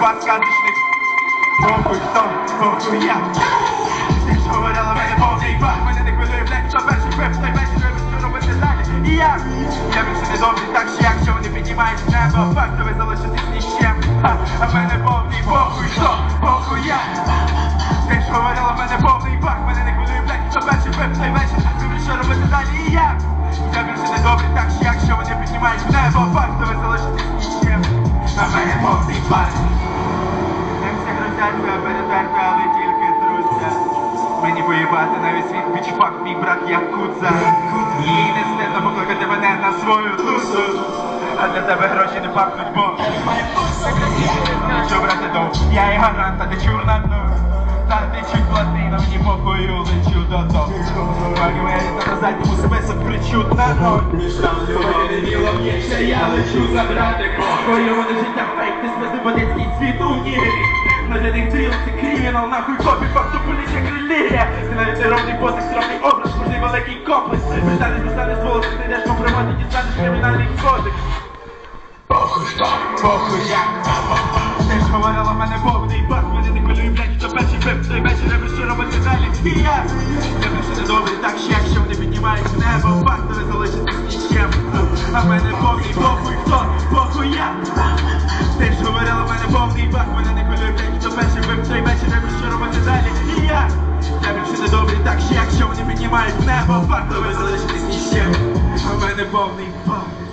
вас сказочних. Похуй хто, похуй я. Ж говорила мене повний бак, мене не хвилює, блядь, хто перший пив, той вечір треба що робити далі. І я, я більше не добрий, так що якщо вони піднімають небо, факт, ви залишитесь ні з чим. А мене повний похуй хто, похуй я. Ти ж говорила мене повний бак, мене не хвилює, блядь, хто перший пив, той вечір треба що робити далі. І я, я більше не добрий, так що якщо вони піднімають небо, мене повний. Як все грозяться, перетерпи, але тільки труться. Мені поїбати навіть світ бічфак, мій брат Якудза. Їй не стидно покликати мене на свою тусу. А для тебе гроші не пахнуть, бо я і гаранта, де чурна ну. Та ти чуть платина, мені похую, лечу Пагмері та на задньому список кричу на ноль. Повірило б'ється, я лечу забрати похую, вони життя фейк, ти списи водицький світ у нірі. На для них дріл, це кримінал, нахуй копі, факту поліція крилія. Ти навіть ровний позик, скромний образ, можливий великий комплекс. Пристанеш, достанеш волос, ти йдеш по приводі, дістанеш кримінальний кодекс. Похуй що, похуй як Ти пив вечір треба що робити далі І я більше не добрий, так що якщо вони піднімають небо Факт, то ви нічим А в мене повний похуй хто, похуй я Ти ж говорила мене повний бак Мене не хвилює, блядь, хто перший пив Той вечір треба що робити далі І я Я більше не добрий, так що якщо вони піднімають небо Факт, то ви нічим А в мене повний бак